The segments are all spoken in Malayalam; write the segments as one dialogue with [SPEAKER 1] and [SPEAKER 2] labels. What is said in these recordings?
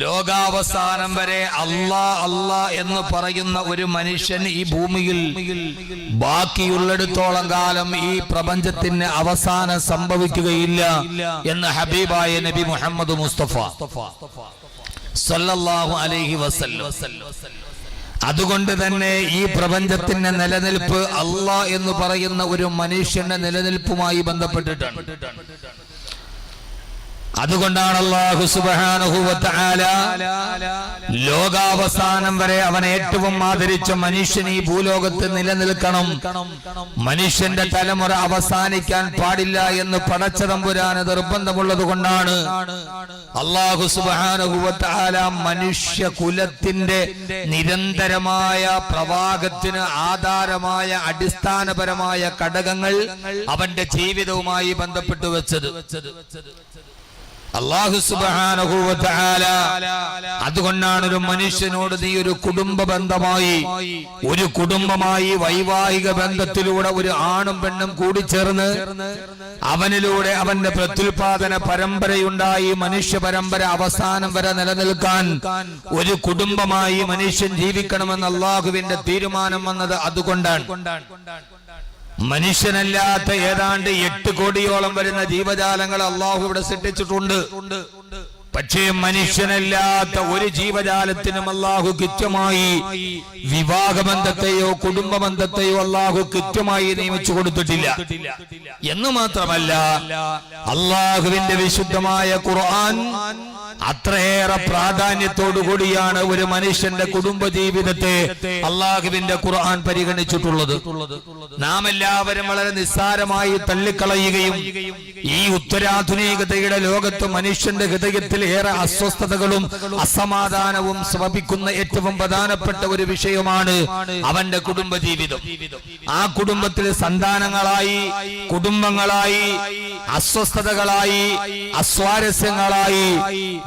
[SPEAKER 1] ലോകാവസാനം വരെ അല്ലാ അല്ലാ എന്ന് പറയുന്ന ഒരു മനുഷ്യൻ ഈ ഭൂമിയിൽ ബാക്കിയുള്ളിടത്തോളം കാലം ഈ പ്രപഞ്ചത്തിന് അവസാനം സംഭവിക്കുകയില്ല എന്ന് ഹബീബായ നബി മുഹമ്മദ് മുസ്തഫ അലൈഹി വസല്ലം. അതുകൊണ്ട് തന്നെ ഈ പ്രപഞ്ചത്തിന്റെ നിലനിൽപ്പ് അല്ലാ എന്ന് പറയുന്ന ഒരു മനുഷ്യന്റെ നിലനിൽപ്പുമായി ബന്ധപ്പെട്ടിട്ടാണ്. അതുകൊണ്ടാണ് അള്ളാഹു തആല ലോകാവസാനം വരെ അവൻ ഏറ്റവും ആദരിച്ച മനുഷ്യൻ ഈ ഭൂലോകത്ത് നിലനിൽക്കണം. മനുഷ്യന്റെ തലമുറ അവസാനിക്കാൻ പാടില്ല എന്ന് പടച്ചതമ്പുരാന് നിർബന്ധമുള്ളത് കൊണ്ടാണ് അള്ളാഹു തആല മനുഷ്യ കുലത്തിന്റെ നിരന്തരമായ പ്രവാഹത്തിന് ആധാരമായ അടിസ്ഥാനപരമായ ഘടകങ്ങൾ അവന്റെ ജീവിതവുമായി ബന്ധപ്പെട്ട് വെച്ചത്. അള്ളാഹു അതുകൊണ്ടാണ് ഒരു മനുഷ്യനോട് നീ ഒരു കുടുംബ ബന്ധമായി ഒരു കുടുംബമായി വൈവാഹിക ബന്ധത്തിലൂടെ ഒരു ആണും പെണ്ണും കൂടി ചേർന്ന് അവനിലൂടെ അവന്റെ പ്രത്യുൽപാദന പരമ്പരയുണ്ടായി മനുഷ്യ പരമ്പര അവസാനം വരെ നിലനിൽക്കാൻ ഒരു കുടുംബമായി മനുഷ്യൻ ജീവിക്കണമെന്ന് അള്ളാഹുവിന്റെ തീരുമാനം വന്നത് അതുകൊണ്ടാണ്. മനുഷ്യനല്ലാത്ത ഏതാണ്ട് എട്ട് കോടിയോളം വരുന്ന ജീവജാലങ്ങൾ അള്ളാഹു ഇവിടെ സൃഷ്ടിച്ചിട്ടുണ്ട്. പക്ഷേ മനുഷ്യനല്ലാത്ത ഒരു ജീവജാലത്തിനും അള്ളാഹു കൃത്യമായി വിവാഹബന്ധത്തെയോ കുടുംബബന്ധത്തെയോ അള്ളാഹു കൃത്യമായി നിയമിച്ചു കൊടുത്തിട്ടില്ല. എന്ന് മാത്രമല്ല അള്ളാഹുവിന്റെ വിശുദ്ധമായ ഖുർആൻ അത്രയേറെ പ്രാധാന്യത്തോടു കൂടിയാണ് ഒരു മനുഷ്യന്റെ കുടുംബ ജീവിതത്തെ അള്ളാഹുവിന്റെ ഖുർആൻ പരിഗണിച്ചിട്ടുള്ളത്. നാം എല്ലാവരും വളരെ നിസ്സാരമായി തള്ളിക്കളയുകയും ഈ ഉത്തരാധുനികതയുടെ ലോകത്ത് മനുഷ്യന്റെ ഹൃദയത്തിൽ ഏറെ അസ്വസ്ഥതകളും അസമാധാനവും ശ്രമിക്കുന്ന ഏറ്റവും പ്രധാനപ്പെട്ട ഒരു വിഷയമാണ് അവന്റെ കുടുംബ ജീവിതം ആ കുടുംബത്തിൽ സന്താനങ്ങളായി കുടുംബങ്ങളായി അസ്വസ്ഥതകളായി അസ്വാരസ്യങ്ങളായി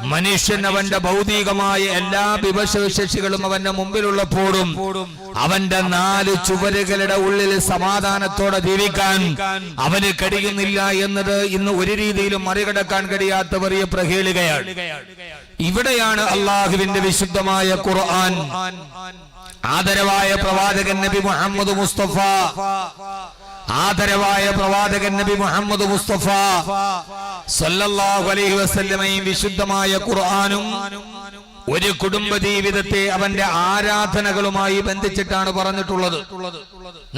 [SPEAKER 1] മനുഷ്യൻ അവന്റെ ഭൗതികമായ എല്ലാ വിഭവശേഷികളും അവന്റെ മുമ്പിലുള്ളപ്പോഴും അവന്റെ നാല് ചുവരുകളുടെ ഉള്ളിൽ സമാധാനത്തോടെ ജീവിക്കാൻ അവന് കഴിയുന്നില്ല എന്നത് ഇന്ന് ഒരു രീതിയിലും മറികടക്കാൻ കഴിയാത്ത വലിയ പ്രഹേളികയാണ്. ഇവിടെയാണ് അള്ളാഹുവിന്റെ വിശുദ്ധമായ ഖുർആൻ. ആദരവായ പ്രവാചകൻ നബി മുഹമ്മദ് മുസ്തഫ ആദരവായ പ്രവാചകൻ നബി മുഹമ്മദ് മുസ്തഫ സല്ലല്ലാഹു അലൈഹി വസല്ലമയും വിശുദ്ധമായ ഖുർആനും ഒരു കുടുംബ ജീവിതത്തെ അവന്റെ ആരാധനകളുമായി ബന്ധിച്ചിട്ടാണ് പറഞ്ഞിട്ടുള്ളത്.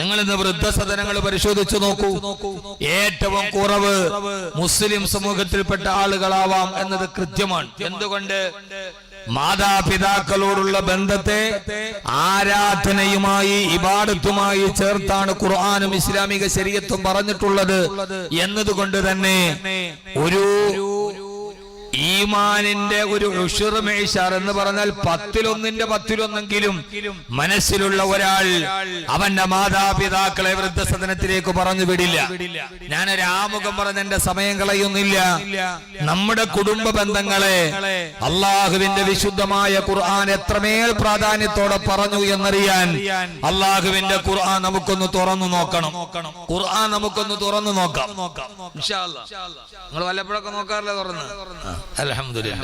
[SPEAKER 1] നിങ്ങൾ ഇന്ന് വൃദ്ധസദനങ്ങൾ പരിശോധിച്ചു നോക്കൂ. ഏറ്റവും കുറവ് മുസ്ലിം സമൂഹത്തിൽപ്പെട്ട ആളുകളാവാം എന്നത് കൃത്യമാണ്. എന്തുകൊണ്ട്? മാതാപിതാക്കളോടുള്ള ബന്ധത്തെ ആരാധനയുമായി ഇബാദത്തുമായി ചേർത്താണ് ഖുർആാനും ഇസ്ലാമിക ശരീരത്തും പറഞ്ഞിട്ടുള്ളത്. എന്നതുകൊണ്ട് തന്നെ ഒരു ഈമാനിന്റെ ഒരു ഉഷുറുമേശാർ എന്ന് പറഞ്ഞാൽ പത്തിലൊന്നിന്റെ പത്തിലൊന്നെങ്കിലും മനസ്സിലുള്ള ഒരാൾ അവന്റെ മാതാപിതാക്കളെ വൃദ്ധസദനത്തിലേക്ക് പറഞ്ഞു വിടില്ല. ഞാനൊരു ആമുഖം പറഞ്ഞ എന്റെ സമയം കളയുന്നില്ല. നമ്മുടെ കുടുംബ ബന്ധങ്ങളെ അള്ളാഹുവിന്റെ വിശുദ്ധമായ ഖുർആൻ എത്രമേൽ പ്രാധാന്യത്തോടെ പറഞ്ഞു എന്നറിയാൻ അള്ളാഹുവിന്റെ ഖുർആൻ നമുക്കൊന്ന് തുറന്നു നോക്കണം. ഖുർആൻ നമുക്കൊന്ന് തുറന്നു നോക്കാം. നിങ്ങൾ വല്ലപ്പോഴൊക്കെ നോക്കാറില്ല തുറന്ന്? അലഹമില്ല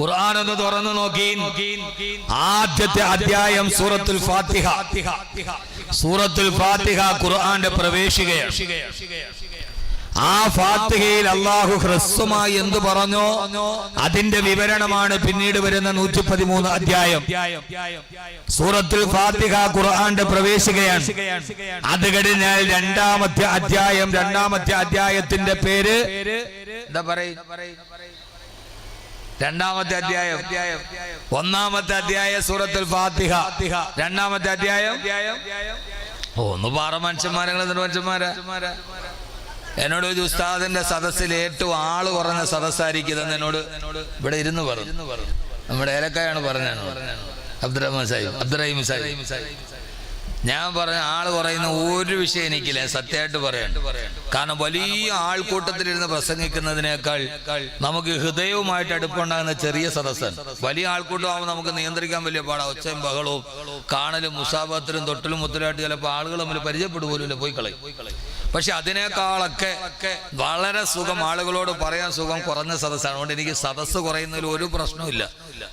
[SPEAKER 1] ഖുർആൻ ഒന്ന് തുറന്നു നോക്കി. ആദ്യത്തെ അധ്യായം സൂറത്തുൽ ഫാത്തിഹ. സൂറത്തുൽ ഫാത്തിഹ ഖുർആന്റെ പ്രവേശികയാണ്. ആ ഫാത്തിഹയിൽ അള്ളാഹു ഹ്രസ്വമായി എന്തു പറഞ്ഞോ? അതിന്റെ വിവരണമാണ് പിന്നീട് വരുന്ന നൂറ്റി പതിമൂന്ന് അധ്യായം. സൂറത്തിൽ ഫാത്തിഹ ഖുർആന്റെ പ്രവേശികയാണ് അത് കഴിഞ്ഞാൽ രണ്ടാമത്തെ അധ്യായം രണ്ടാമത്തെ അധ്യായത്തിന്റെ പേര് എന്താ പറയും? രണ്ടാമത്തെ അധ്യായം. ഒന്നാമത്തെ അധ്യായ സൂറത്തുൽ ഫാത്തിഹ. രണ്ടാമത്തെ അധ്യായം? ഓ ഒന്ന് പാറ മനുഷ്യന്മാരെ മനുഷ്യന്മാരെ. എന്നോട് ഒരു ഉസ്താദിന്റെ സദസ്സിൽ ഏറ്റവും ആൾ കുറഞ്ഞ സദസ്സായിരിക്കും എന്നോട് ഇവിടെ ഇരുന്ന് പറഞ്ഞു. നമ്മുടെ ഏലക്കായാണ് പറഞ്ഞത്. അബ്ദുറഹ്മാൻ സാഹിബ് അബ്ദുറഹിം സാഹിബ്. ഞാൻ പറഞ്ഞ ആൾ പറയുന്ന ഒരു വിഷയം എനിക്കില്ല സത്യമായിട്ട് പറയാണ്ട് കാരണം വലിയ ആൾക്കൂട്ടത്തിലിരുന്ന് പ്രസംഗിക്കുന്നതിനേക്കാൾ നമുക്ക് ഹൃദയവുമായിട്ട് അടുപ്പുണ്ടാകുന്ന ചെറിയ സദസ്സൻ വലിയ ആൾക്കൂട്ടമാകുമ്പോൾ നമുക്ക് നിയന്ത്രിക്കാൻ വലിയ പാടാ. ഒച്ചയും ബഹളവും കാണലും മുസാബത്തിലും തൊട്ടിലും മുത്തലായിട്ട് ചിലപ്പോൾ ആളുകൾ തമ്മിൽ പരിചയപ്പെടുപോലും പോയി കളയും. പക്ഷെ അതിനേക്കാളൊക്കെ വളരെ സുഖം ആളുകളോട് പറയാൻ സുഖം കുറഞ്ഞ സദസ്സാണ്. അതുകൊണ്ട് എനിക്ക് സദസ്സ് കുറയുന്നതിൽ ഒരു പ്രശ്നവുമില്ല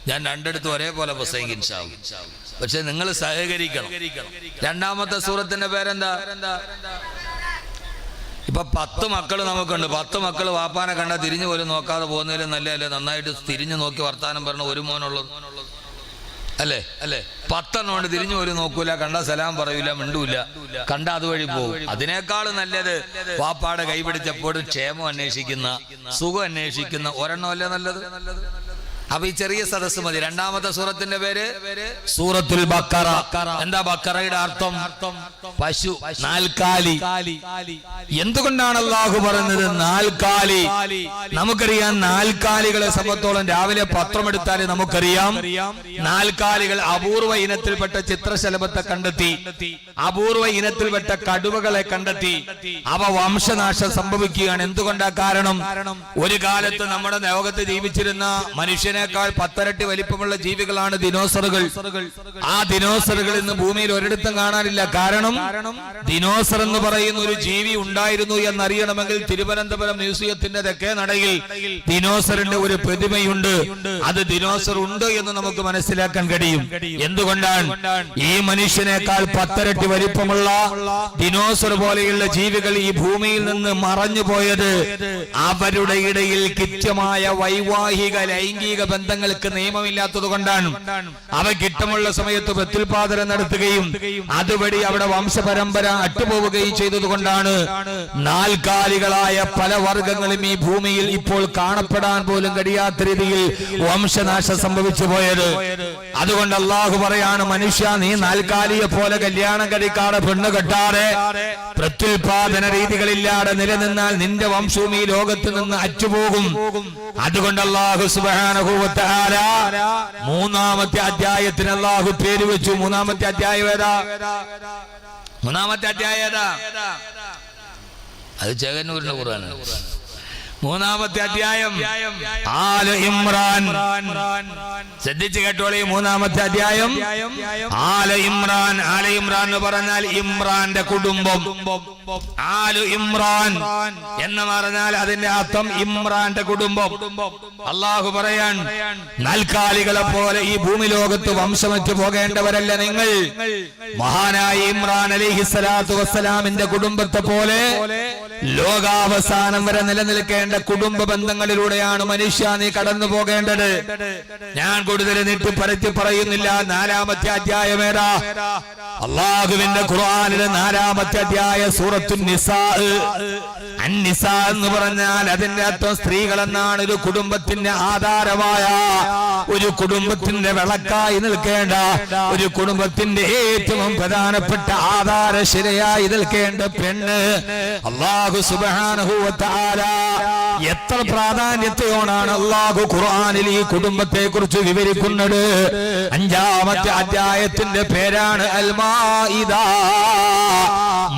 [SPEAKER 1] ഞാൻ രണ്ടിടത്തും ഒരേപോലെ അല്ലാ. പക്ഷെ നിങ്ങൾ സഹകരിക്കണം. രണ്ടാമത്തെ സൂറത്തിന്റെ പേരെന്താ? ഇപ്പൊ പത്ത് മക്കൾ നമുക്കുണ്ട്. പത്ത് മക്കൾ വാപ്പാനെ കണ്ട തിരിഞ്ഞു പോലും നോക്കാതെ പോകുന്നതിലും നല്ലതല്ലേ? നന്നായിട്ട് തിരിഞ്ഞു നോക്കി വർത്താനം പറഞ്ഞ ഒരു മോനുള്ളത്. അല്ലേ? അല്ലേ? പത്തെണ്ണമുണ്ട് തിരിഞ്ഞു പോലും നോക്കൂല. കണ്ട സലാം പറയൂല മിണ്ടൂല. കണ്ട അതുവഴി പോകും അതിനേക്കാൾ നല്ലത് പാപ്പാടെ കൈപിടിച്ചപ്പോഴും ക്ഷേമം അന്വേഷിക്കുന്ന സുഖം അന്വേഷിക്കുന്ന ഒരെണ്ണമല്ലേ നല്ലത്? അപ്പൊ ഈ ചെറിയ സദസ് മതി. രണ്ടാമത്തെ സൂറത്തിന്റെ പേര് സൂറത്തുൽ ബക്കറ. എന്താ ബക്കറയുടെ അർത്ഥം? പശു നാൽക്കാലി. എന്തുകൊണ്ടാണ് അള്ളാഹു പറഞ്ഞത് നാൽക്കാലി? നമുക്കറിയാം നാൽക്കാലികളെ സംബന്ധത്തോളം രാവിലെ പത്രം എടുത്താൽ നമുക്കറിയാം. നാൽക്കാലികൾ അപൂർവ ഇനത്തിൽപ്പെട്ട ചിത്രശലഭത്തെ കണ്ടെത്തി. അപൂർവ ഇനത്തിൽപ്പെട്ട കടുവകളെ കണ്ടെത്തി. അവ വംശനാശം സംഭവിക്കുകയാണ്. എന്തുകൊണ്ടാ കാരണം? ഒരു കാലത്ത് നമ്മുടെ ലോകത്ത് ജീവിച്ചിരുന്ന മനുഷ്യനേക്കാൾ പത്തരട്ടി വലിപ്പമുള്ള ജീവികളാണ് ദിനോസറുകൾ. ആ ദിനോസറുകൾ ഇന്ന് ഭൂമിയിൽ ഒരിടത്തും കാണാനില്ല. കാരണം ദിനോസർ എന്ന് പറയുന്ന ഒരു ജീവി ഉണ്ടായിരുന്നു എന്നറിയണമെങ്കിൽ തിരുവനന്തപുരം മ്യൂസിയത്തിന്റെ തെക്കേ നടയിൽ ദിനോസറിന്റെ ഒരു പ്രതിമയുണ്ട്. അത് ദിനോസർ ഉണ്ട് എന്ന് നമുക്ക് മനസ്സിലാക്കാൻ കഴിയും. എന്തുകൊണ്ടാണ്? ഈ മനുഷ്യനേക്കാൾ പത്തരട്ടി വലിപ്പമുള്ള ദിനോസർ പോലെയുള്ള ജീവികൾ ഈ ഭൂമിയിൽ നിന്ന് മറഞ്ഞു പോയത് അവരുടെ ഇടയിൽ കൃത്യമായ വൈവാഹിക ലൈംഗിക ബന്ധങ്ങൾക്ക് നിയമമില്ലാത്തത് കൊണ്ടാണ്. അവ കിട്ടമുള്ള സമയത്ത് പ്രത്യുൽപാദനം നടത്തുകയും അതുവഴി അവിടെ വംശപരമ്പര അട്ടുപോവുകയും ചെയ്തതുകൊണ്ടാണ് നാൽക്കാലികളായ പല വർഗങ്ങളും ഈ ഭൂമിയിൽ ഇപ്പോൾ കാണപ്പെടാൻ പോലും കഴിയാത്ത രീതിയിൽ വംശനാശം സംഭവിച്ചു പോയത്. അതുകൊണ്ട് അള്ളാഹു പറയാണ് മനുഷ്യ നീ നാൽക്കാലിയെ പോലെ കല്യാണം കഴിക്കാതെ പെണ്ണ് കെട്ടാതെ പ്രത്യുൽപാദന രീതികളില്ലാതെ നിലനിന്നാൽ നിന്റെ വംശവും ഈ ലോകത്ത് നിന്ന് അറ്റുപോകും. അതുകൊണ്ട് അള്ളാഹു മൂന്നാമത്തെ അധ്യായത്തിന് അള്ളാഹു പേര് വെച്ചു. മൂന്നാമത്തെ അധ്യായം ഏതാ? മൂന്നാമത്തെ അധ്യായം ഏതാ? അത് ജഗന്നൂരിന്റെ ഖുർആനാണ്. മൂന്നാമത്തെ അധ്യായം. Al Imran. ശ്രദ്ധിച്ചു കേട്ടോളി മൂന്നാമത്തെ അധ്യായം. ആല ഇമ്രാൻ. ആല ഇമ്രാൻ എന്ന് പറഞ്ഞാൽ ഇമ്രാന്റെ കുടുംബം. ആലു ഇമ്രാൻ എന്ന് പറഞ്ഞാൽ അതിന്റെ അർത്ഥം ഇമ്രാന്റെ കുടുംബം. അള്ളാഹു പറയാൻ നൽക്കാലികളെ പോലെ ഈ ഭൂമി ലോകത്ത് വംശമറ്റ് പോകേണ്ടവരല്ല നിങ്ങൾ. മഹാനായ ഇമ്രാൻ അലിഹിസ്ലാത്തു വസ്സലാമിന്റെ കുടുംബത്തെ പോലെ ലോകാവസാനം വരെ നിലനിൽക്കേണ്ട കുടുംബ ബന്ധങ്ങളിലൂടെയാണ് മനുഷ്യ നീ കടന്നു പോകേണ്ടത്. ഞാൻ കൂടുതൽ നീട്ടി പരത്തി പറയുന്നില്ല. നാലാമത്തെ അധ്യായമേതാ അള്ളാഹുവിന്റെ ഖുർആാനിലെ നാലാമത്തെ അധ്യായ സൂറത്തു നിസാ. എന്ന് പറഞ്ഞാൽ അതിന്റെ അർത്ഥം സ്ത്രീകൾ എന്നാണ് ഒരു കുടുംബത്തിന്റെ ആധാരമായ ഒരു കുടുംബത്തിന്റെ വിളക്കായി നിൽക്കേണ്ട. ഒരു കുടുംബത്തിന്റെ ഏറ്റവും പ്രധാനപ്പെട്ട ആധാരശിരയായി നിൽക്കേണ്ട പെണ്ണ്. അള്ളാഹു സുബാനുഭൂവത്താല എത്ര പ്രാധാന്യത്തോടാണ് അള്ളാഹു ഖുർആാനിൽ ഈ കുടുംബത്തെ കുറിച്ച് വിവരിക്കുന്നത്? അഞ്ചാമത്തെ അധ്യായത്തിന്റെ പേരാണ് അൽമായിദ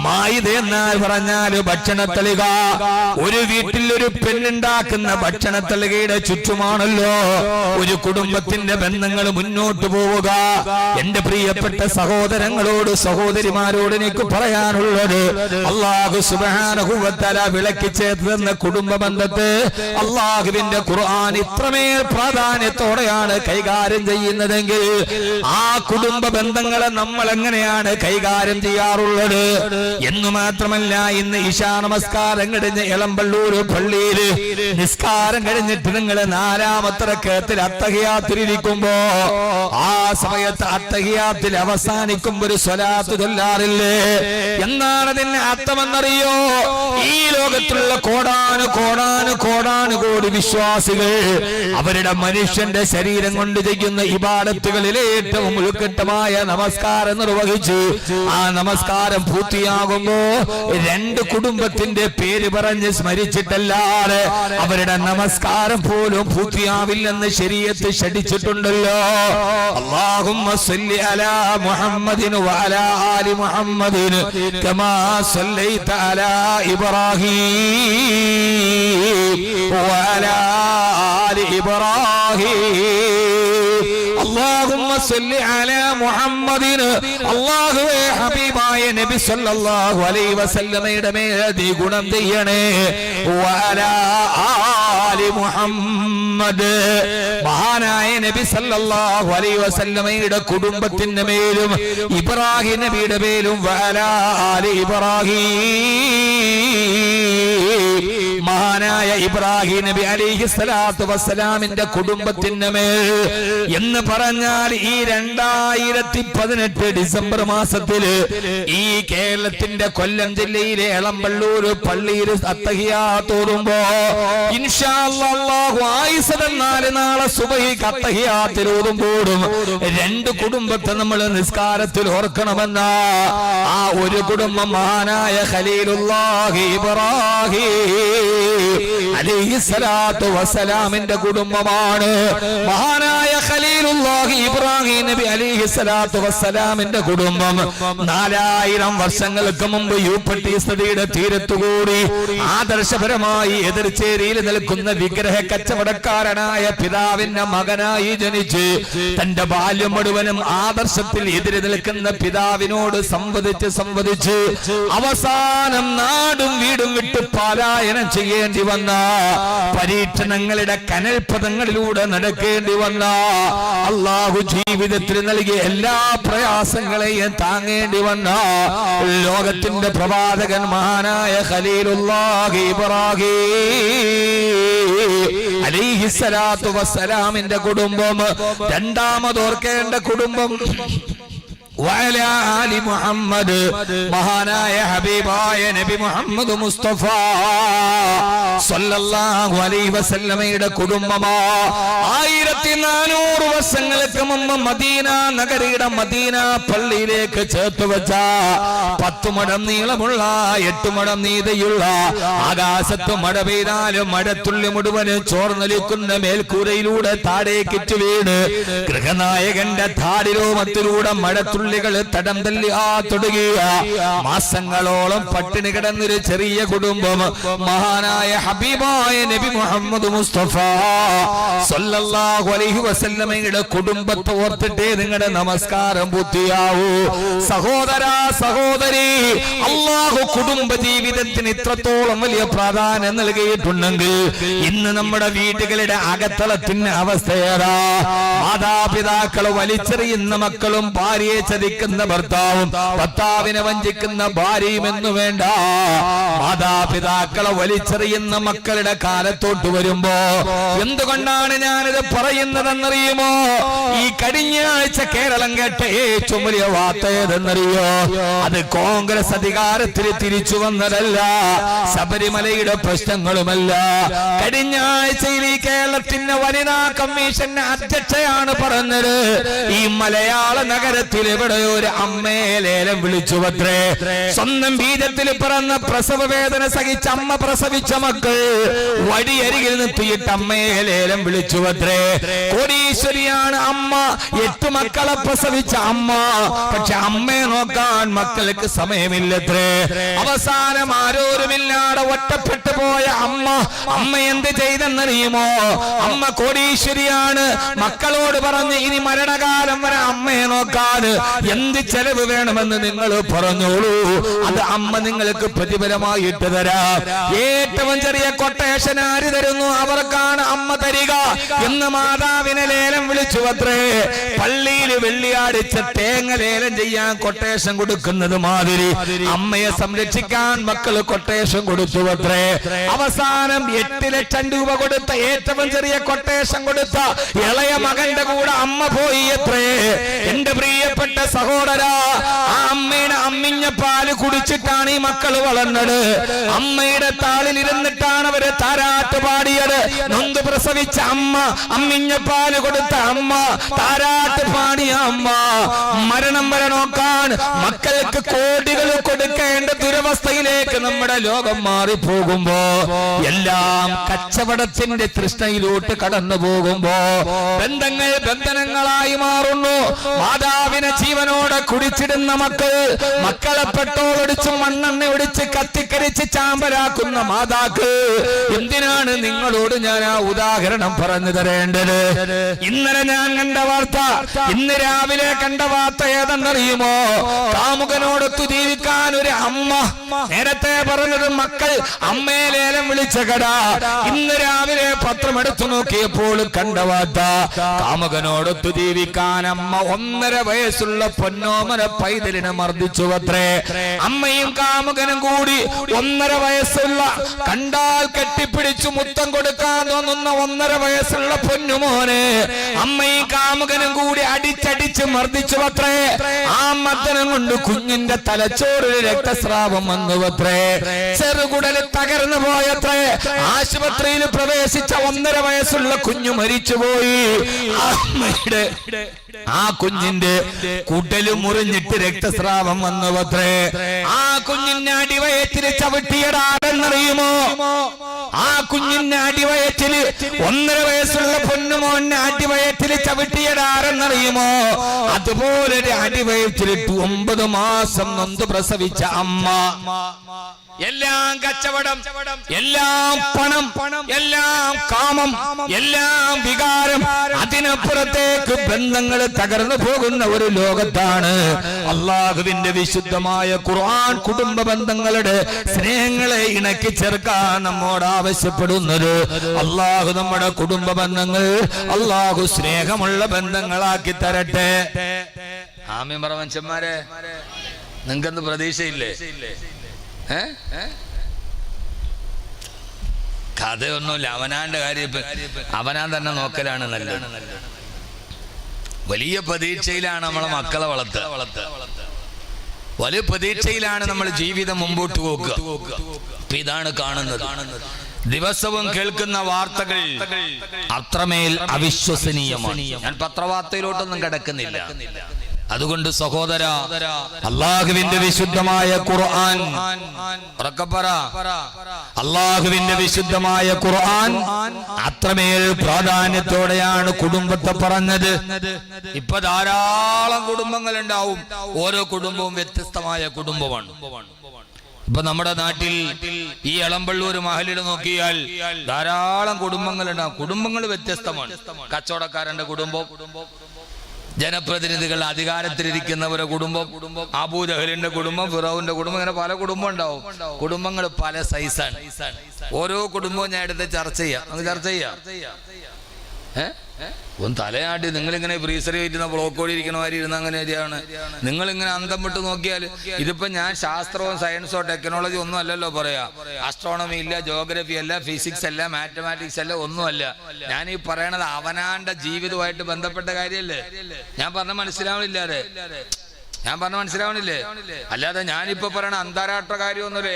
[SPEAKER 1] മായിദ എന്നാൽ പറഞ്ഞാൽ ഭക്ഷണത്തളിക ഒരു വീട്ടിൽ ഒരു പെണ്ണുണ്ടാക്കുന്ന ഭക്ഷണത്തളികയുടെ ചുറ്റുമാണല്ലോ. ഒരു കുടുംബത്തിന്റെ ബന്ധങ്ങൾ മുന്നോട്ട് പോവുക. എന്റെ പ്രിയപ്പെട്ട സഹോദരങ്ങളോട് സഹോദരിമാരോട് എനിക്ക് പറയാനുള്ളത് അള്ളാഹു സുബാനുഭവത്തല വിളക്കി ചേർത്തുന്ന കുടുംബ ബന്ധത്തെ അള്ളാഹുവിന്റെ ഖുർആൻ ഇത്രമേൽ പ്രാധാന്യത്തോടെയാണ് കൈകാര്യം ചെയ്യുന്നതെങ്കിൽ ആ കുടുംബ ബന്ധങ്ങളെ നമ്മൾ എങ്ങനെയാണ് കൈകാര്യം ചെയ്യാറുള്ളത്? എന്നു മാത്രമല്ല ഇന്ന് ഇശാ നമസ്കാരം കഴിഞ്ഞ് ഇളമ്പള്ളൂർ പള്ളിയിൽ നിസ്കാരം കഴിഞ്ഞിട്ട് നിങ്ങൾ നാലാമത്തെ റക്കത്തിൽ അത്തഹിയാത്തിരിക്കുമ്പോ ആ സമയത്ത് അത്തഹിയാത്തിൽ അവസാനിക്കുമ്പോ ഒരു സ്വലാത്ത് ചൊല്ലാറില്ലേ? എന്നാണ് അതിന്റെ അർത്ഥമെന്നറിയോ? ഈ ലോകത്തിലുള്ള കോടാനു കോടാനു കോടാനു കോടി വിശ്വാസികൾ അവരുടെ മനുഷ്യന്റെ ശരീരം കൊണ്ട് ചെയ്യുന്ന ഇബാടത്തുകളിൽ ഏറ്റവും ഉൾക്കെട്ടമായ നമസ്കാരം നിർവഹിച്ചു ആ നമസ്കാരം പൂർത്തിയാകുമ്പോ രണ്ട് കുടുംബത്തിന്റെ പേര് പറഞ്ഞ് സ്മരിച്ചിട്ടല്ലാതെ അവരുടെ നമസ്കാരം പോലും പൂർത്തിയാവില്ലെന്ന് ശരീരത്തിൽ ഷടിച്ചിട്ടുണ്ടല്ലോ അള്ളാഹുമ്മ സല്ലി അലാ അലാ ആലി കമാ സല്ലൈത അലാ ആലി اللهم صل على محمد അള്ളാഹുവേ ഹബീബായ നബി صلى الله عليه وسلم നീ ഗുണം ചെയ്യണേ. വഅലാ ആലി മഹാനായ നബി സല്ലല്ലാഹു അലൈഹി വസല്ലമയുടെ കുടുംബത്തിന്റെ മേലും ഇബ്രാഹിം നബിയുടെ മേലും വഅലാ ആലി ഇബ്രാഹീം. മഹാനായ ഇബ്രാഹിം നബി അലൈഹി സ്വലാത്തു വസ്സലാമിന്റെ കുടുംബത്തിന്റെ മേൽ എന്ന് പറ പറഞ്ഞാൽ ഈ രണ്ടായിരത്തി പതിനെട്ട് ഡിസംബർ മാസത്തിൽ ഈ കേരളത്തിന്റെ കൊല്ലം ജില്ലയിലെ എളമ്പള്ളൂർ പള്ളിയിൽ അത്തഹിയാത്തോറുമ്പോ ഇൻഷാല്ലാഹു ആയിസതെന്നാൽ നാളെ സുബഹി കത്തഹിയാത്തിൽ ഓതുമ്പോഴും രണ്ട് കുടുംബത്തെ നമ്മൾ നിസ്കാരത്തിൽ ഓർക്കണമെന്ന. ആ ഒരു കുടുംബം മഹാനായ ഖലീലുല്ലാഹി ഇബ്രാഹിം വസലാമിന്റെ കുടുംബമാണ്. മഹാനായ ഖലീലുല്ലാഹി ഇബ്രാഹിം നബി അലൈഹി സ്വലാത്തു വസ്സലാമിന്റെ കുടുംബം. നാലായിരം വർഷങ്ങൾക്ക് മുമ്പ് യൂപ്പട്ടി സ്ഥിതിയുടെ തീരത്തുകൂടി ആദർശപരമായി എതിർച്ചേരിയിൽ നിൽക്കുന്ന വിഗ്രഹ കച്ചവടക്കാരനായ പിതാവിന്റെ മകനായി ജനിച്ച് തന്റെ ബാല്യം മുഴുവനും ആദർശത്തിൽ എതിര് നിൽക്കുന്ന പിതാവിനോട് സംവദിച്ച് സംവദിച്ച് അവസാനം നാടും വീടും വിട്ട് പാലായനം ചെയ്യേണ്ടി വന്ന പരീക്ഷണങ്ങളുടെ കനൽപദങ്ങളിലൂടെ നടക്കേണ്ടി വന്ന അള്ളാഹു ജീവിതത്തിൽ നൽകിയ എല്ലാ പ്രയാസങ്ങളെയും താങ്ങേണ്ടി വന്ന ലോകത്തിന്റെ പ്രവാചകൻ മഹാനായ ഖലീലുല്ലാഹി അലിഹിസ്സലാത്തു വസ്സലാമിന്റെ കുടുംബം രണ്ടാമതോർക്കേണ്ട കുടുംബം മുഹമ്മദ് മഹാനായ ഹബീബായ നബി മുഹമ്മദ് മുസ്തഫ സല്ലല്ലാഹു അലൈഹി വസല്ലമയുടെ കുടുംബമാ. ആയിരത്തി നാനൂറ് വർഷങ്ങൾക്ക് മുമ്പ് മദീന നഗരിയുടെ മദീന പള്ളിയിലേക്ക് ചേർത്ത് വെച്ച പത്തു മടം നീളമുള്ള എട്ട് മടം നീതയുള്ള ആകാശത്ത് മഴ പെയ്താലും മഴത്തുള്ളി മുഴുവൻ ചോർന്നൊലിക്കുന്ന മേൽക്കൂരയിലൂടെ താഴേക്കിറ്റ് വീണ്. ഗൃഹനായകന്റെ താടിരോമത്തിലൂടെ മഴത്തുള്ളി മഴത്തുള്ളികൾ തടം തല്ലിയാ തുടങ്ങിയ മാസങ്ങളോളം പട്ടിണി കിടന്നൊരു ചെറിയ കുടുംബം. മഹാനായ ഹബീബായ നബി മുഹമ്മദ് മുസ്തഫ സല്ലല്ലാഹു അലൈഹി വസല്ലമയുടെ കുടുംബത്തെ ഓർത്തിട്ടേ നിങ്ങളുടെ നമസ്കാരം പൂർത്തിയാവൂ. സഹോദര സഹോദരി അള്ളാഹു കുടുംബ ജീവിതത്തിന് ഇത്രത്തോളം വലിയ പ്രാധാന്യം നൽകിയിട്ടുണ്ടെങ്കിൽ ഇന്ന് നമ്മുടെ വീടുകളുടെ അകത്തളത്തിന്റെ അവസ്ഥയേറാ മാതാപിതാക്കൾ വലിച്ചെറിയുന്ന മക്കളും ഭാര്യയെ ചതിക്കുന്ന ഭർത്താവും ഭർത്താവിനെ വഞ്ചിക്കുന്ന ഭാര്യയും എന്ന് വേണ്ട. മാതാപിതാക്കളെ വലിച്ചെറിയുന്ന മക്കളുടെ കാലത്തോട്ട് വരുമ്പോ എന്തുകൊണ്ടാണ് ഞാനിത് പറയുന്നതെന്നറിയുമോ? ഈ കഴിഞ്ഞ ആഴ്ച കേരളം കേട്ട ഏറ്റവും വലിയ വാർത്ത ഏതെന്നറിയോ? അത് കോൺഗ്രസ് അധികാരത്തിൽ തിരിച്ചു വന്നതല്ല ശബരിമലയുടെ പ്രശ്നങ്ങളുമല്ല. കഴിഞ്ഞ ആഴ്ചയിൽ ഈ കേരളത്തിന്റെ വനിതാ കമ്മീഷന്റെ അധ്യക്ഷയാണ് പറഞ്ഞത്. ഈ മലയാള നഗരത്തിൽ എവിടെയോ ഒരു അമ്മയെ ലേലം വിളിച്ചു പത്രേ സ്വന്തം ബീജത്തിൽ പിറന്ന പ്രസവ വേദന സഹിച്ച അമ്മ പ്രസവിച്ച മക്കൾ വഴിയരികിൽ നിർത്തിയിട്ട് അമ്മയെ ലേലം വിളിച്ചു പത്രേ കോടീശ്വരിയാണ് അമ്മ എട്ട് മക്കളെ പ്രസവിച്ച അമ്മ. പക്ഷെ അമ്മയെ നോക്കാൻ മക്കൾക്ക് സമയമില്ലത്രേ. അവസാനം ആരോരുമില്ലാതെ ഒറ്റപ്പെട്ടു പോയ അമ്മ അമ്മ എന്ത് ചെയ്തെന്നറിയുമോ? അമ്മ കോടീശ്വരിയാണ്. മക്കളോട് പറഞ്ഞ് ഇനി മരണകാലം വരെ അമ്മയെ നോക്കാൻ എന്ത് ചെലവ് വേണമെന്ന് നിങ്ങൾ പറഞ്ഞോളൂ. അത് അമ്മ നിങ്ങൾക്ക് പ്രതിഫലമായിട്ട് തരാം. ഏറ്റവും ചെറിയ കൊട്ടേഷൻ ആര് തരുന്നു? അവർക്കാണ് അമ്മ തരിക. എന്ന് മാതാവിനെ ലേലം വിളിച്ചു അത്രേ പള്ളിയിൽ വെള്ളിയാടിച്ച തേങ്ങ ലേലം ചെയ്യാൻ കൊട്ടേഷൻ കൊടുക്കുന്നത് മാതിരി. അമ്മയെ സംരക്ഷിക്കാൻ മക്കൾ കൊട്ടേഷൻ കൊടുത്തു അത്രേ അവസാനം എട്ട് ലക്ഷം രൂപ കൊടുത്ത ഏറ്റവും ചെറിയ കൊട്ടേഷൻ കൊടുത്ത ഇളയ മകന്റെ കൂടെ അമ്മ പോയി എത്രേ എന്റെ പ്രിയപ്പെട്ട എന്റെ സഹോദര ആ അമ്മയുടെ അമ്മിഞ്ഞ പാൽ കുടിച്ചിട്ടാണ് ഈ മക്കൾ വളർന്നത്. അമ്മയുടെ താളിൽ ഇരുന്നിട്ടാണ് അവർ താരാട്ട് പാടിയത്. നൊന്ത് പ്രസവിച്ച അമ്മ അമ്മിഞ്ഞ പാൽ കൊടുത്ത അമ്മ താരാട്ട് പാടിയ അമ്മ. മരണം വരെ നോക്കാൻ മക്കൾക്ക് കോടികൾ നമ്മുടെ ലോകം മാറിപ്പോകുമ്പോ എല്ലാം കച്ചവടത്തിന്റെ തൃഷ്ണയിലോട്ട് കടന്നു പോകുമ്പോ ബന്ധങ്ങൾ ബന്ധനങ്ങളായി മാറുന്നു. മാതാവിനെ ജീവനോടെ കുടിച്ചിടുന്ന മക്കൾ മക്കളെ പെട്രോൾ ഒടിച്ച് മണ്ണെണ്ണ ഒടിച്ച് കത്തിക്കരിച്ച് ചാമ്പലാക്കുന്ന മാതാക്ക് എന്തിനാണ് നിങ്ങളോട് ഞാൻ ആ ഉദാഹരണം പറഞ്ഞു തരേണ്ടത്? ഇന്നലെ ഞാൻ കണ്ട വാർത്ത ഇന്ന് രാവിലെ കണ്ട വാർത്ത ഏതെന്നറിയുമോ? കാമുകനോടൊത്തു ജീവിക്കാൻ ഒരു അമ്മ നേരത്തെ പറഞ്ഞത് മക്കൾ അമ്മയെ ലേലം വിളിച്ച കട ഇന്ന് രാവിലെ പത്രം എടുത്തു നോക്കിയപ്പോൾ കണ്ട വാർത്ത കാമുകനോടൊത്തു ജീവിക്കാൻ അമ്മ ഒന്നര വയസ്സുള്ള പൊന്നോമന പൈതലിനെ മർദ്ദിച്ചു അത്രേ അമ്മയും കാമുകനും കൂടി ഒന്നര വയസ്സുള്ള കണ്ടാൽ കെട്ടിപ്പിടിച്ചു മുത്തം കൊടുക്കാൻ തോന്നുന്ന ഒന്നര വയസ്സുള്ള പൊന്നുമോനെ അമ്മയും കാമുകനും കൂടി അടിച്ചടിച്ച് മർദ്ദിച്ചു അത്രേ ആ മർദ്ദനം കൊണ്ട് കുഞ്ഞിന്റെ തലച്ചോറിൽ രക്തസ്രാവം വന്നു അത്രേ ചെറുകുടൽ തകർന്നു പോയത്രേ. ആശുപത്രിയിൽ പ്രവേശിച്ച ഒന്നര വയസ്സുള്ള കുഞ്ഞു മരിച്ചുപോയി. അമ്മയുടെ ആ കുഞ്ഞിന്റെ കുടൽ മുറിഞ്ഞിട്ട് രക്തസ്രാവം വന്നു പത്രേ ആ കുഞ്ഞിന്റെ അടിവയറ്റിൽ ചവിട്ടിയടാടെന്നറിയുമോ ആ കുഞ്ഞിന്റെ അടിവയറ്റിൽ ഒന്നര വയസ്സുള്ള പൊന്നുമോന്റെ അടിവയറ്റിൽ ചവിട്ടിയടാരെന്നറിയുമോ അതുപോലെ അടിവയത്തിലിട്ട് ഒമ്പത് മാസം നൊന്ത് പ്രസവിച്ച അമ്മ. എല്ലാം കച്ചവടം എല്ലാം പണം എല്ലാം കാമം എല്ലാം വികാരം. അതിനപ്പുറത്തേക്ക് ബന്ധങ്ങൾ തകർന്നു പോകുന്ന ഒരു ലോകത്താണ് അള്ളാഹുവിന്റെ വിശുദ്ധമായ ഖുർആൻ കുടുംബ ബന്ധങ്ങളുടെ സ്നേഹങ്ങളെ ഇണക്കി ചേർക്കാൻ നമ്മോട് ആവശ്യപ്പെടുന്നത്. അള്ളാഹു നമ്മുടെ കുടുംബ ബന്ധങ്ങൾ അള്ളാഹു സ്നേഹമുള്ള ബന്ധങ്ങളാക്കി തരട്ടെ. ആമിമറ മനുഷ്യന്മാരെ. നിങ്ങൾക്കെന്ത് പ്രതീക്ഷയില്ലേ? കഥയൊന്നുമില്ല അവനാന്റെ കാര്യം അവനാൻ തന്നെ നോക്കലാണ് നല്ലത്. വലിയ പ്രതീക്ഷയിലാണ് നമ്മളെ മക്കളെ വളർത്തുക. വലിയ പ്രതീക്ഷയിലാണ് നമ്മൾ ജീവിതം മുമ്പോട്ട് പോക്കുക ഇതാണ് കാണുന്നത്. ദിവസവും കേൾക്കുന്ന വാർത്തകൾ അത്രമേൽ അവിശ്വസനീയമാണ്. ഞാൻ പത്രവാർത്തയിലോട്ടൊന്നും കിടക്കുന്നില്ല. അതുകൊണ്ട് സഹോദര അള്ളാഹുവിന്റെ വിശുദ്ധമായ ഖുർആൻ. അള്ളാഹുവിന്റെ വിശുദ്ധമായ ഖുർആൻ അത്രമേൽ പ്രാധാന്യത്തോടെയാണ് കുടുംബത്തെ പറഞ്ഞത്. ഇപ്പൊ ധാരാളം കുടുംബങ്ങൾ ഉണ്ടാവും ഓരോ കുടുംബവും വ്യത്യസ്തമായ കുടുംബമാണ്. ഇപ്പൊ നമ്മുടെ നാട്ടിൽ ഈ എളമ്പള്ളൂർ മഹലിൽ നോക്കിയാൽ ധാരാളം കുടുംബങ്ങൾ ഉണ്ടാവും കുടുംബങ്ങൾ വ്യത്യസ്തമാണ്. കച്ചവടക്കാരന്റെ കുടുംബം ജനപ്രതിനിധികൾ അധികാരത്തിലിരിക്കുന്നവരുടെ കുടുംബം അബൂജഹലിന്റെ കുടുംബം ഫിറോവിന്റെ കുടുംബം ഇങ്ങനെ പല കുടുംബം ഉണ്ടാവും. കുടുംബങ്ങൾ പല സൈസാണ് ഓരോ കുടുംബവും ഞാൻ എടുത്ത് ചർച്ച ചെയ്യാം. നമുക്ക് ചർച്ച ചെയ്യാം. ഏ? ഒന്ന് തലയാട്ടി നിങ്ങളിങ്ങനെ ഫ്രീസറിൽ വയ്ക്കുന്ന ബ്ലോക്ക് ഓടി മാതിരി ഇരുന്ന അങ്ങനെ ശരിയാണ് നിങ്ങളിങ്ങനെ അന്തം വിട്ട് നോക്കിയാൽ ഇതിപ്പോ ഞാൻ ശാസ്ത്രവും സയൻസോ ടെക്നോളജി ഒന്നും അല്ലല്ലോ പറയാ. ആസ്ട്രോണമി ഇല്ല ജോഗ്രഫി അല്ല ഫിസിക്സ് അല്ല മാത്തമാറ്റിക്സ് അല്ല ഒന്നുമല്ല ഞാൻ ഈ പറയണത് അവനാന്റെ ജീവിതമായിട്ട് ബന്ധപ്പെട്ട കാര്യല്ലേ? ഞാൻ പറഞ്ഞ മനസ്സിലാവണില്ലാതെ. ഞാൻ പറഞ്ഞ മനസ്സിലാവണില്ലേ? അല്ലാതെ ഞാനിപ്പോ പറയണ അന്താരാഷ്ട്ര കാര്യമൊന്നുമില്ല.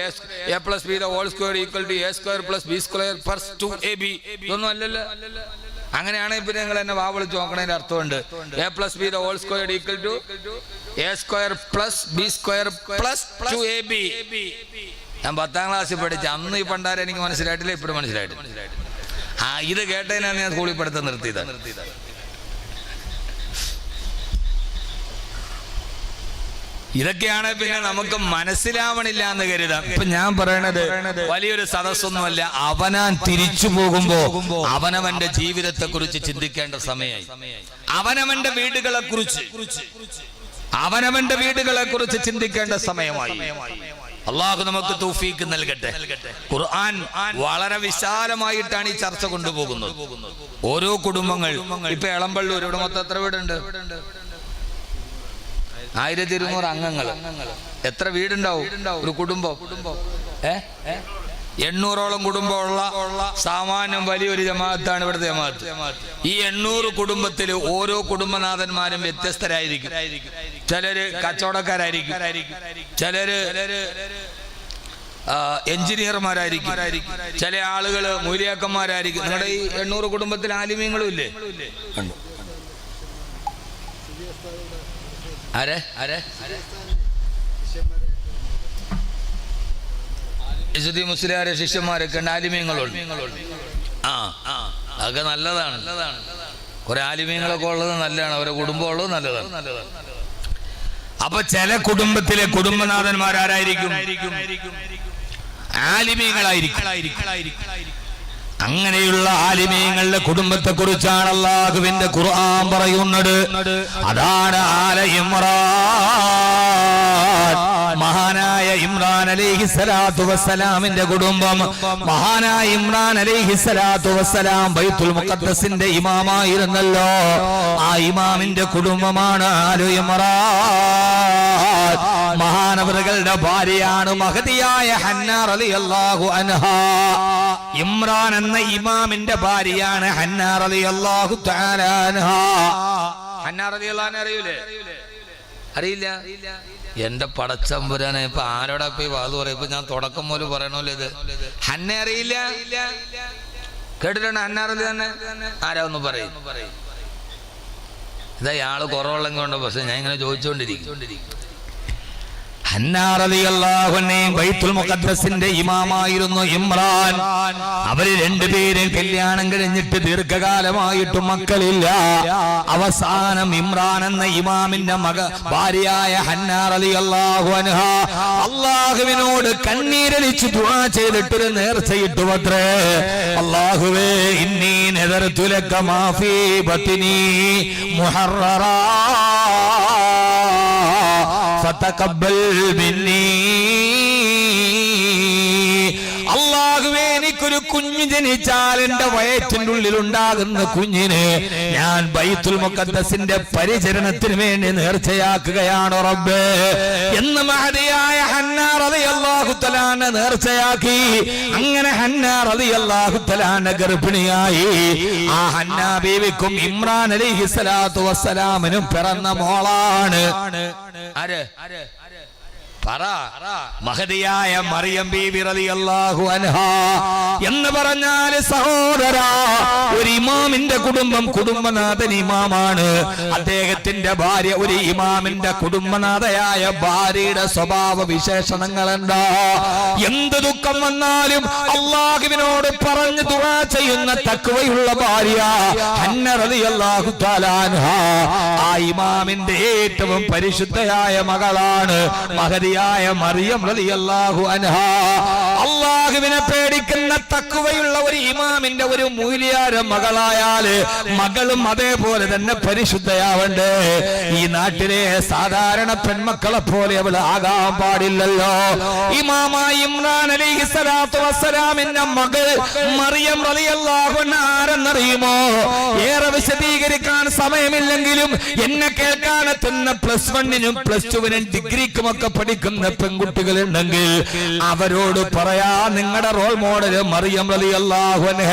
[SPEAKER 1] A plus B whole square equal to A square plus B square plus two A B ഇതൊന്നും അല്ലല്ലോ. അങ്ങനെയാണെങ്കിൽ പിന്നെ നിങ്ങൾ എന്നെ വാ വിളിച്ച് നോക്കണതിന്റെ അർത്ഥമുണ്ട്. A plus B whole square equal to A square plus B square plus two A B ഞാൻ പത്താം ക്ലാസ്സിൽ പഠിച്ച അന്ന് ഈ പണ്ടാരം എനിക്ക് മനസ്സിലായിട്ടില്ല ഇപ്പോഴും മനസ്സിലായിട്ടില്ല. ആ ഇത് കേട്ടതിനാണ് ഞാൻ സ്കൂളിൽ പഠിത്തം നിർത്തിയത്. ഇതൊക്കെയാണ് പിന്നെ നമുക്ക് മനസ്സിലാവണില്ല എന്ന് കരുതാം. ഇപ്പൊ ഞാൻ പറയണത് വലിയൊരു സദസ്സൊന്നുമല്ല അവനാൻ തിരിച്ചു പോകുമ്പോ അവനവന്റെ ജീവിതത്തെ കുറിച്ച് ചിന്തിക്കേണ്ട സമയമായി. അവനവന്റെ വീടുകളെ കുറിച്ച് അവനവന്റെ വീടുകളെ കുറിച്ച് ചിന്തിക്കേണ്ട സമയമായി. അള്ളാഹു നമുക്ക് തൂഫീക്ക് നൽകട്ടെ. ഖുർആൻ വളരെ വിശാലമായിട്ടാണ് ഈ ചർച്ച കൊണ്ടുപോകുന്നത്. ഓരോ കുടുംബങ്ങൾ ഇപ്പൊ എളമ്പള്ളൂർ ഇവിടെ മൊത്തം എത്ര വീടുണ്ട്? ആയിരത്തി ഇരുന്നൂറ് അംഗങ്ങൾ എത്ര വീടുണ്ടാവും? ഒരു കുടുംബം. ഏ? എണ്ണൂറോളം കുടുംബമുള്ള സാമാന്യം വലിയൊരു ജമാഅത്താണ് ഇവിടുത്തെ ജമാഅത്ത്. ഈ എണ്ണൂറ് കുടുംബത്തിൽ ഓരോ കുടുംബനാഥന്മാരും വ്യത്യസ്തരായിരിക്കും. ചിലര് കച്ചവടക്കാരായിരിക്കും. ചിലര് എഞ്ചിനീയർമാരായിരിക്കും. ചില ആളുകൾ മൂലിയാക്കന്മാരായിരിക്കും. നിങ്ങളുടെ ഈ എണ്ണൂറ് കുടുംബത്തിൽ ആലിമ്യങ്ങളും ഇല്ലേ ഉണ്ട്. ആരെ? ആരെ? ഇസുദ്ദീൻ മുസ്ലിയാരെ ശിഷ്യന്മാരൊക്കെ ഉണ്ട്. ആലിമ്യങ്ങളുണ്ട് ആ അതൊക്കെ നല്ലതാണ്. കുറെ ആലിമ്യങ്ങളൊക്കെ ഉള്ളത് നല്ലതാണ്. അവരെ കുടുംബം ഉള്ളത് നല്ലതാണ്. അപ്പൊ ചില കുടുംബത്തിലെ കുടുംബനാഥന്മാരാരായിരിക്കും? ആലിമീങ്ങളായിരിക്കും. അങ്ങനെയുള്ള ആലിമീങ്ങളുടെ കുടുംബത്തെ കുറിച്ചാണ് അള്ളാഹുവിന്റെ ഖുർആൻ പറയുന്നത്. അതാണ് ആല മഹാനായ ഇമ്രാൻ അലൈഹി സ്വലാത്തു വസ്സലാമിന്റെ കുടുംബം. മഹാനായ ഇമ്രാൻ അലൈഹി സ്വലാത്തു വസ്സലാം ബൈത്തുൽ മുഖദ്ദസിന്റെ ഇമാമായിരുന്നല്ലോ. ആ ഇമാമിന്റെ കുടുംബമാണ് ആലു ഇമ്രാൻ. മഹാനവറുകളുടെ ഭാര്യയാണ് മഹതിയായ ഹന്നാർ അലി അള്ളാഹു അൻഹ. ഇമ്രാൻ എന്ന ഇമാമിന്റെ ഭാര്യയാണ് ഹന്നാർ അലി അള്ളാഹു അൻഹ. ഹന്നാർ അലി അള്ളഹാനെ അറിയൂലേ? അറിയില്ല. എന്റെ പടച്ചമ്പുരാനെ ഇപ്പൊ ആരോടാ പോയി വാത് പറയും ഇപ്പൊ ഞാൻ തുടക്കം പോലും പറയണല്ലോ ഇത്. ഹന്നെ അറിയില്ല? കേട്ടിട്ടുണ്ട്? ഹന്നാർ അറിയില്ല തന്നെ? ആരാ ഒന്ന് പറയും. ഇതാ ഇയാൾ കുറവുള്ളെങ്കിൽ കൊണ്ട് പക്ഷെ ഞാൻ ഇങ്ങനെ ചോദിച്ചുകൊണ്ടിരിക്കും ബൈത്തുൽ ഇമാമായിരുന്നു ഇമ്രാൻ. അവർ രണ്ടുപേരും കല്യാണം കഴിഞ്ഞിട്ട് ദീർഘകാലമായിട്ട് മക്കളില്ല. അവസാനം ഇമ്രാൻ എന്ന ഇമാമിന്റെ മക ഭാര്യയായ ഹന്നാർ അലി അള്ളാഹു അൻഹ അള്ളാഹുവിനോട് കണ്ണീരലിച്ച് ദുആ ചെയ്തിട്ടൊരു നേർച്ചയിട്ടു അത്രേ അള്ളാഹുവേ ഇന്നീ നെതർ മാഫി ബത്തിനി فتقبل مني എനിക്കൊരു കുഞ്ഞു ജനിച്ചാൽ എന്റെ വയറ്റിന്റെ ഉള്ളിൽ ഉണ്ടാകുന്ന കുഞ്ഞിനെ ഞാൻ ബൈത്തുൽ മുഖദ്ദസിന്റെ പരിചരണത്തിന് വേണ്ടി നേർച്ചയാക്കുകയാണ് റബ്ബേ. എന്ന് മഹതിയായ ഹന്നാ റളിയല്ലാഹു അള്ളാഹു തലാനെ നേർച്ചയാക്കി. അങ്ങനെ ഹന്നാ റളിയല്ലാഹു അള്ളാഹു ഗർഭിണിയായി. ആ ഹന്നാ ബീവിക്കും ഇമ്രാൻ അലി സ്വലാത്തു വസ്സലാമിനും പിറന്ന മോളാണ്. ആര്? പറ. മഹതിയായ മറിയം ബീവി റളിയല്ലാഹു അൻഹ. എന്ന് പറഞ്ഞാൽ സഹോദര ഒരു ഇമാമിന്റെ കുടുംബം കുടുംബനാഥൻ ഇമാമാണ്. അദ്ദേഹത്തിന്റെ ഭാര്യ ഒരു ഇമാമിന്റെ കുടുംബനാഥയായ ഭാര്യയുടെ സ്വഭാവ വിശേഷണങ്ങൾ എന്താ എന്ത് ദുഃഖം വന്നാലും അള്ളാഹുവിനോട് പറഞ്ഞു ദുആ ചെയ്യുന്ന തക്കവയുള്ള ഭാര്യ ഹന്ന റളിയല്ലാഹു തആല അൻഹ. ആ ഇമാമിന്റെ ഏറ്റവും പരിശുദ്ധയായ മകളാണ് മഹതിയായ മറിയം റളിയല്ലാഹു അള്ളാഹുവിനെ പേടിക്കുന്ന തക്കുവയുള്ള ഒരു ഇമാമിന്റെ ഒരു മൂല്യാര മകളായാൽ മകളും അതേപോലെ തന്നെ പരിശുദ്ധയാവണ്ടേ. ഈ നാട്ടിലെ സാധാരണ പെൺമക്കളെ പോലെ അവൾ ആകാൻ പാടില്ലല്ലോ. ഇമാമായി മകൾ മറിയം ആരെന്നറിയുമോ ഏറെ വിശദീകരിക്കാൻ സമയമില്ലെങ്കിലും എന്നെ കേൾക്കാനെത്തുന്ന പ്ലസ് വണ്ണിനും പ്ലസ് ടുവിനും ഡിഗ്രിക്കുമൊക്കെ പഠിക്കുന്ന പെൺകുട്ടികളുണ്ടെങ്കിൽ അവരോട് പറയാ നിങ്ങളുടെ റോൾ മോഡൽ മറിയം റളിയല്ലാഹു അൻഹ.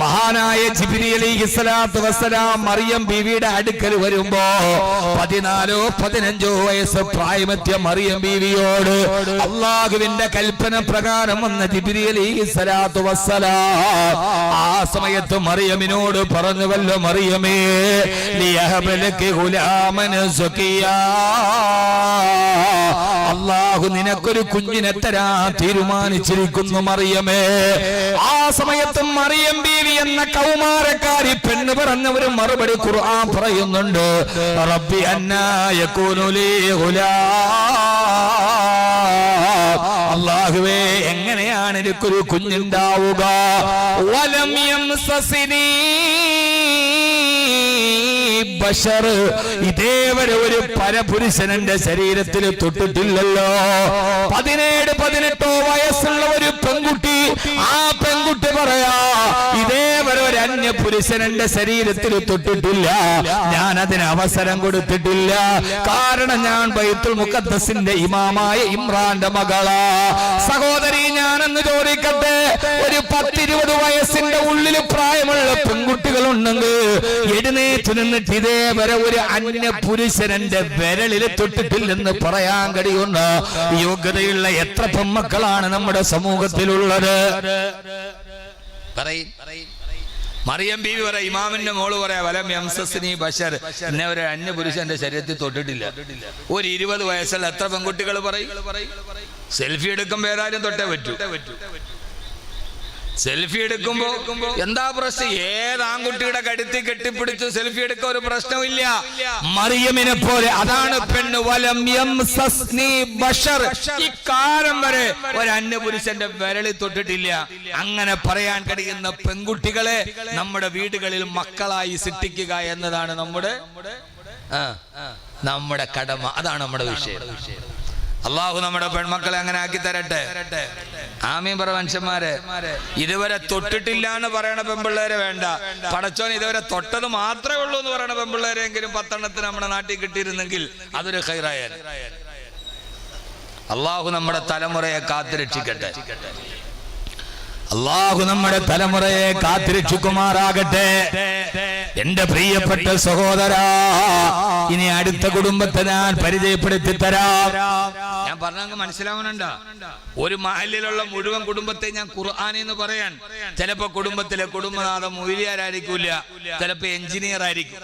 [SPEAKER 1] മഹാനായ ജിബിനി അലി വസ്സലാം മറിയം ബീവിയുടെ അടുക്കൽ വരുമ്പോ പതിനാലോ പതിനഞ്ചോ വയസ്സ് പ്രായമത്യ മറിയം ബീവിയോട് അള്ളാഹുവിന്റെ കൽപ്പന പ്രകാരം വന്ന ജിബിനി അലി വസ്സലാം ആ സമയത്ത് മറിയമിനോട് പറഞ്ഞുവല്ലോ മറിയമേ അള്ളാഹു നിനക്കൊരു കുഞ്ഞിനെ തരാ തീരുമാനിച്ചിരിക്കുന്നു മറിയമേ. ആ സമയത്തും മറിയം ബീവി എന്ന കൗമാരക്കാരി പെണ്ണ് പറഞ്ഞ ഒരു മറുപടി ഖുർആൻ പറയുന്നുണ്ട്. റബ്ബി അള്ളാഹുവേ എങ്ങനെയാണ് എനിക്കൊരു കുഞ്ഞുണ്ടാവുക? വലം യംസസിനീ
[SPEAKER 2] ബഷർ. ഇതേവരെ ഒരു പരപുരുഷനന്റെ ശരീരത്തിൽ തൊട്ടിട്ടില്ലല്ലോ. പതിനേഴ് പതിനെട്ടോ വയസ്സുള്ള ഒരു പെൺകുട്ടി ആ പെൺകുട്ടി പറയാ ഇതേവരെ ഒരു അന്യ പുരുഷനന്റെ ശരീരത്തിൽ തൊട്ടിട്ടില്ല. ഞാൻ അതിന് അവസരം കൊടുത്തിട്ടില്ല. കാരണം ഞാൻ ബൈത്തുൽ മുഖദ്ദസിന്റെ ഇമാമായ ഇമ്രാന്റെ മകളാ. സഹോദരി ഞാനെന്ന് ചോദിക്കട്ടെ? ഒരു ഇതേ ഇതേവരെ ഒരു അന്യ പുരുഷൻ എന്റെ വിരലിൽ തൊട്ടിട്ടില്ലെന്ന് പറയാൻ കഴിയുന്ന യോഗ്യതയുള്ള എത്ര പെമ്മക്കളാണ് നമ്മുടെ സമൂഹത്തിലുള്ളത്?
[SPEAKER 1] പറയും മറിയം ബീവി പറയാ ഇമാമിന്റെ മോൾ പറയാ വലം യംസസ്നി ബഷർ. എന്നെ ഒരു അന്യ പുരുഷന്റെ ശരീരത്തിൽ തൊട്ടിട്ടില്ല. ഒരു ഇരുപത് വയസ്സുള്ള എത്ര പെൺകുട്ടികൾ പറയും? സെൽഫി എടുക്കുമ്പോ ഏതായാലും തൊട്ടേ പറ്റൂ. സെൽഫി എടുക്കുമ്പോ എന്താ പ്രശ്നം? ഏത് ആൺകുട്ടിയുടെ കടുത്തി കെട്ടിപ്പിടിച്ചു സെൽഫി എടുക്ക ഒരു പ്രശ്നമില്ല
[SPEAKER 2] മറിയമിനെ പോലെ അതാണ് പെണ്ണ്. വലം ബഷർ.
[SPEAKER 1] ഇക്കാലം വരെ ഒരു അന്യപുരുഷന്റെ വിരളി തൊട്ടിട്ടില്ല. അങ്ങനെ പറയാൻ കഴിയുന്ന പെൺകുട്ടികളെ നമ്മുടെ വീടുകളിൽ മക്കളായി സൃഷ്ടിക്കുക എന്നതാണ് നമ്മുടെ നമ്മുടെ കടമ. അതാണ് നമ്മുടെ വിഷയം. അള്ളാഹു നമ്മുടെ പെൺമക്കളെ അങ്ങനെ ആക്കി തരട്ടെ. ആമീൻ പറ മനുഷ്യന്മാരെ. ഇതുവരെ തൊട്ടിട്ടില്ല എന്ന് പറയണ പെൺപിള്ളേരെ വേണ്ട. പടച്ചോൻ ഇതുവരെ തൊട്ടത് മാത്രമേ ഉള്ളൂ എന്ന് പറയണ പെൺപിള്ളേരെങ്കിലും പത്തെണ്ണത്തിന് നമ്മുടെ നാട്ടിൽ കിട്ടിയിരുന്നെങ്കിൽ അതൊരു ഹൈറായാൽ അള്ളാഹു നമ്മുടെ തലമുറയെ കാത്തുരക്ഷിക്കട്ടെ
[SPEAKER 2] അള്ളാഹു നമ്മുടെ തലമുറയെ കാത്തിരക്ഷിക്കുമാറാകട്ടെ. എന്റെ പ്രിയപ്പെട്ട സഹോദര ഇനി അടുത്ത കുടുംബത്തെ ഞാൻ പരിചയപ്പെടുത്തി തരാം.
[SPEAKER 1] ഞാൻ പറഞ്ഞ മനസ്സിലാവുന്നുണ്ടോ? ഒരു മഹലിലുള്ള മുഴുവൻ കുടുംബത്തെ ഞാൻ ഖുർആൻ എന്ന് പറയാൻ. ചിലപ്പോ കുടുംബത്തിലെ കുടുംബനാഥം മൊയിലിയാരായിരിക്കൂല ചിലപ്പോ എഞ്ചിനീയർ ആയിരിക്കും.